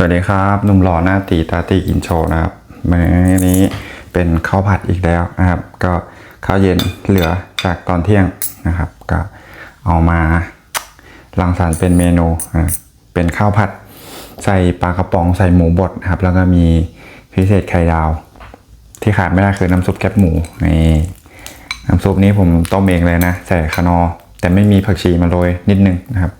สวัสดีครับหนุ่มหล่อหน้าตีตาตีอินโชนะครับมื้อนี้เป็นข้าวผัดอีกแล้วนะครับ ก็ข้าวเย็นเหลือจากตอนเที่ยงนะครับ ก็เอามารังสรรค์เป็นเมนูเป็นข้าวผัดใส่ปลากระป๋องใส่หมูบดนะครับ แล้วก็มีพิเศษไข่ดาว ที่ขาดไม่ได้คือน้ำซุปแคบหมูนี่น้ำซุปนี้ผมต้มเองเลยนะใส่คานอ แต่ไม่มีผักชีมาโรยนิดนึงนะครับ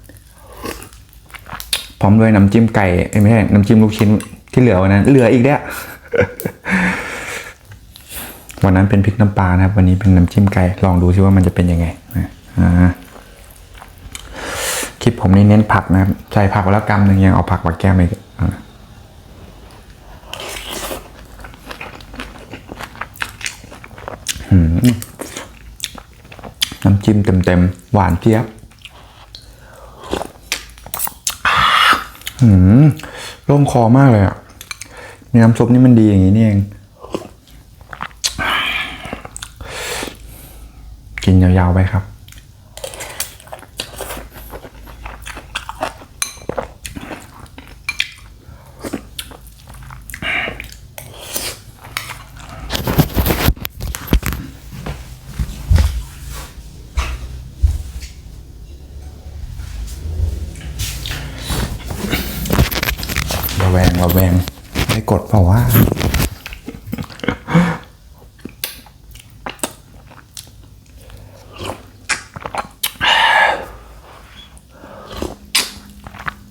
พร้อมด้วยน้ำจิ้มไก่เอ้ยไม่ใช่น้ำจิ้มลูกชิ้นที่เหลือวันนั้น เหลืออีกแล้ววันนั้นเป็นพริกน้ำปลานะครับ วันนี้เป็นน้ำจิ้มไก่ลองดูซิว่ามันจะเป็นยังไงนะคลิปผมนี่เน้นผักนะครับใส่ผักไปแล้วกำหนึ่งยังเอาผักมาแก้มอีกอ่าหืมน้ำจิ้มเต็มๆหวานเจี๊ยบ อืมร่มคอมากเลยอะมีน้ำซุปนี่มันดีอย่างนี้นี่เอง กินยาวๆไปครับ วงระแวงไม่กดเปล่าวะ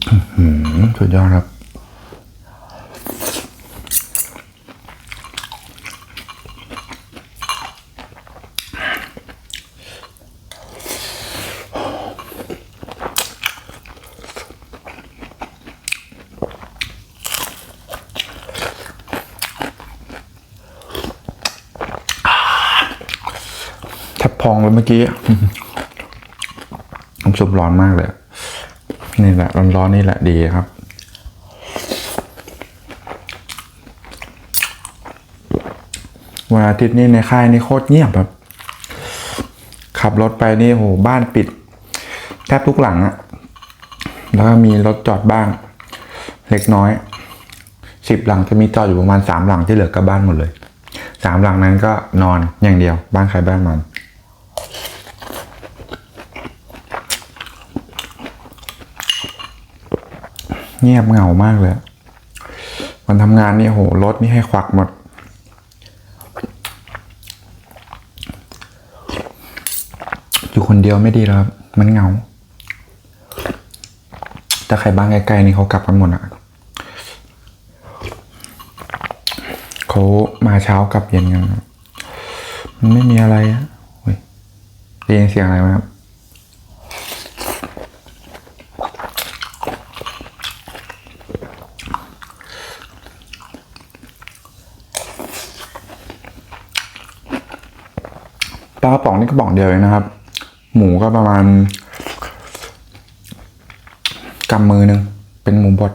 อื้อหือสุดยอดครับ บพองเลยเมื่อกี้น้ำซุปร้อนมากเลย นี่แหละ ร้อนๆนี่แหละดีครับวันอาทิตย์นี่ในค่ายนี่โคตรเงียบแบบขับรถไปนี่โหบ้านปิด แทบทุกหลังอะแล้วก็มีรถจอดบ้าง เล็กน้อยสิบหลังจะมีจอดอยู่ประมาณสามหลังที่เหลือก็บ้านหมดเลยสามหลังนั้นก็นอนอย่างเดียว บ้านใครบ้านมัน เงียบเหงามากเลยอะวันทำงานนี่โหรถนี่ให้ควักหมด อยู่คนเดียวไม่ดีแล้วมันเหงาแต่ใครบ้านใกล้ๆนี่เขากลับกันหมดอะเขามาเช้ากลับเย็นกันมันไม่มีอะไรอะเฮ้ยได้ยินเสียงอะไรไหมครับ ปลากระป๋องนี่กระป๋องเดียวเองนะครับ หมูก็ประมาณกำมือหนึ่งเป็นหมูบด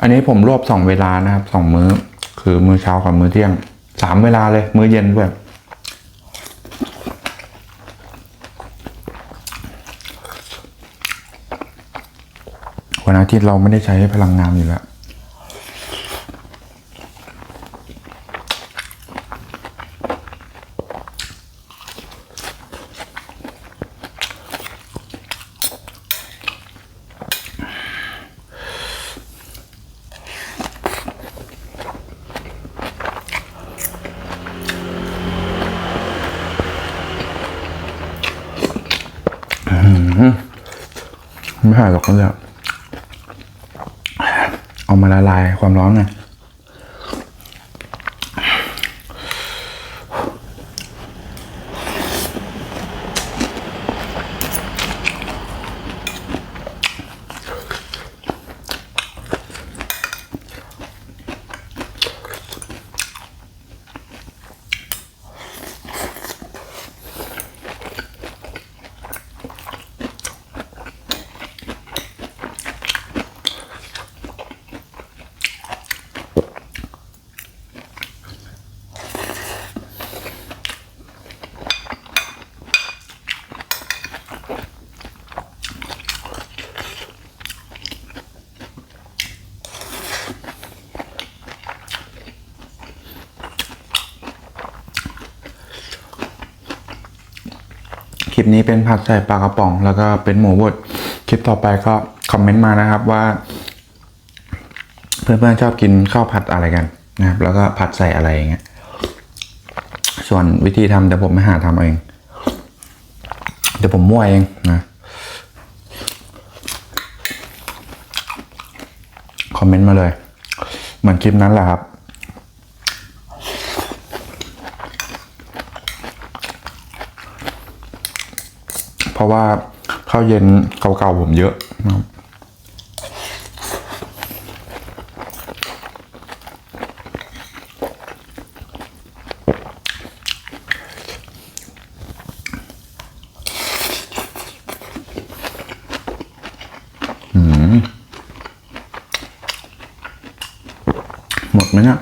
อันนี้ผมรวบสองเวลานะครับสองมื้อ คือมื้อเช้ากับมื้อเที่ยงสามเวลาเลย มื้อเย็นด้วยวันอาทิตย์เราไม่ได้ใช้พลังงานอยู่แล้ว ไม่หายหรอกก็จะเอามาละลายความร้อนไง คลิปนี้เป็นผัดใส่ปลากระป๋อง แล้วก็เป็นหมูบดคลิปต่อไปก็คอมเมนต์มานะครับว่า เพื่อนๆชอบกินข้าวผัดอะไรกันนะครับ แล้วก็ผัดใส่อะไรอย่างเงี้ยส่วนวิธีทำเดี๋ยวผมไปหาทำเอง เดี๋ยวผมมั่วเองนะคอมเมนต์มาเลย เหมือนคลิปนั้นแหละครับ ราะว่าข้าวเย็นเก่าๆผมเยอะนะครับหมดไหมเนี่ย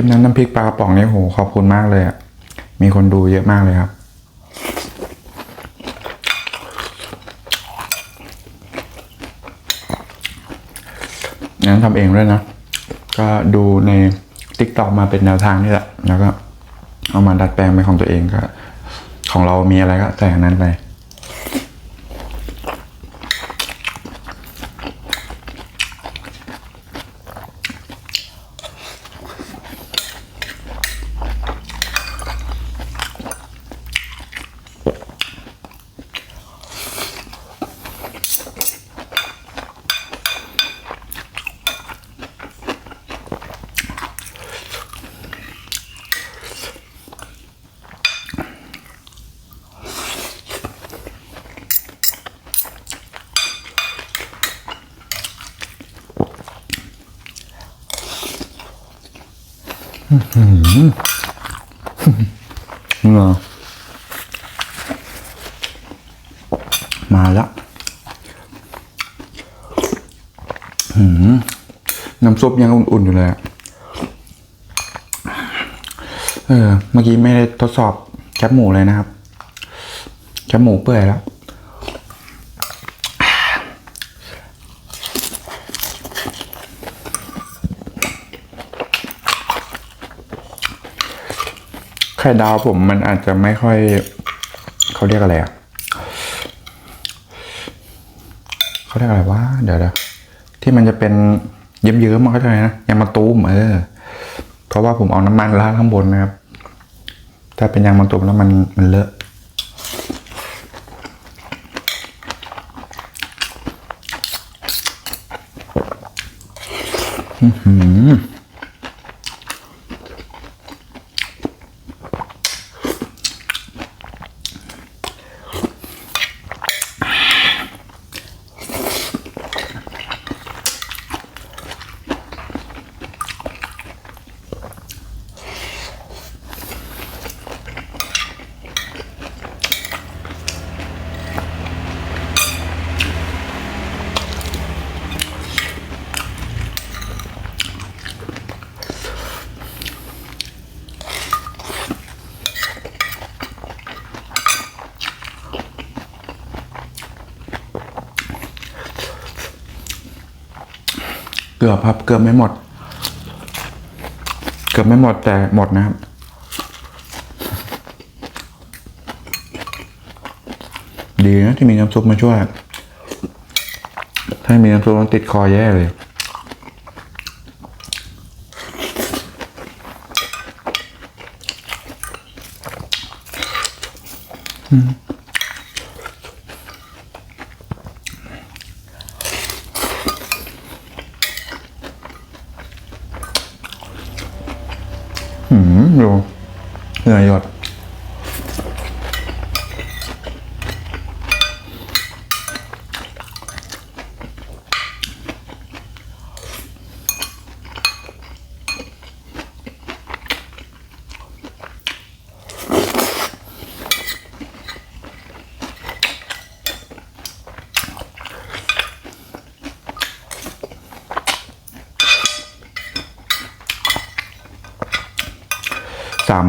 ลิปนั้นน้ำพริกปลากระป๋องนี่โหขอบคุณมากเลยอะ มีคนดูเยอะมากเลยครับงั้นทำเองด้วยนะ ก็ดูใน t ิ k t o k มาเป็นแนวทางนี่แหละ แล้วก็เอามาดัดแปลงเป็นของตัวเองก็ ของเรามีอะไรก็ใส่อันนั้นไป เหรอมาล้วหืมน้ำซุปยังอุ่นๆอยู่เลยอะเออ เมื่อกี้ไม่ได้ทดสอบแคบหมูเลยนะครับ แคบหมูเปื่อยแล้ว ไข่ดาวผมมันอาจจะไม่ค่อย เขาเรียกอะไรอะเขาเรียกอะไรวะเดี๋ยวเดี๋ยวที่มันจะเป็นเยิ้มๆมันก็จะอะไรนะยางมะตูมเออ เพราะว่าผมเอาน้ำมันราดข้างบนนะครับ ถ้าเป็นยางมะตูมแล้วมันมันเลอะอื้อ เกือบครับ เกือบไม่หมด เกือบไม่หมดแต่หมดนะครับดีนะที่มีน้ำซุปมาช่วย ถ้าไม่มีน้ำซุปมันติดคอแย่เลย อยู่เหนื่อยหยด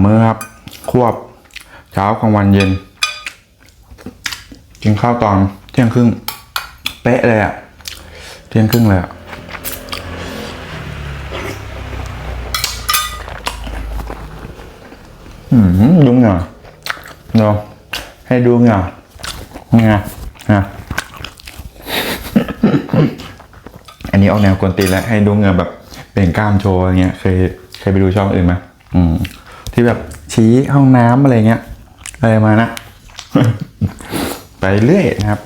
มื้อครับ ควบเช้ากลางวันเย็น กินข้าวตอนเที่ยงครึ่ง เป๊ะเลยอะเที่ยงครึ่งเลยอะอืมดูเงาเดี๋ให้ดูเงานี่ไงาอันนี้ออกแนวกวนตีแล้วให้ดูเงาแบบเปล่งกล้ามโชว์อะไรเงี้ยเคยเคยไปดูช่องอื่นไหมอืม ที่แบบชี้ห้องน้ำอะไรเงี้ยอะไรมานะ ไปเรื่อยนะครับ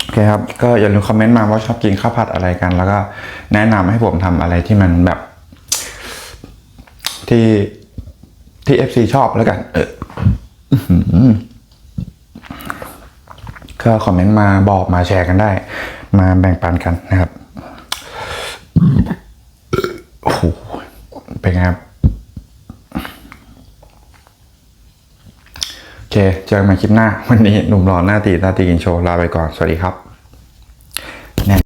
โอเคครับ ก็อย่าลืมคอมเมนต์มาว่าชอบกินข้าวผัดอะไรกัน แล้วก็แนะนำให้ผมทำอะไรที่มันแบบ ที่ที่ FC ชอบแล้วกัน เออข้อหือก็คอมเมนต์มาบอกมาแชร์กันได้ มาแบ่งปันกันนะครับโอ้โหเป็นไงครับ โอเค เจอกันใหม่คลิปหน้า วันนี้หนุ่มหล่อหน้าตีตาตีกินโชว์ลาไปก่อน สวัสดีครับ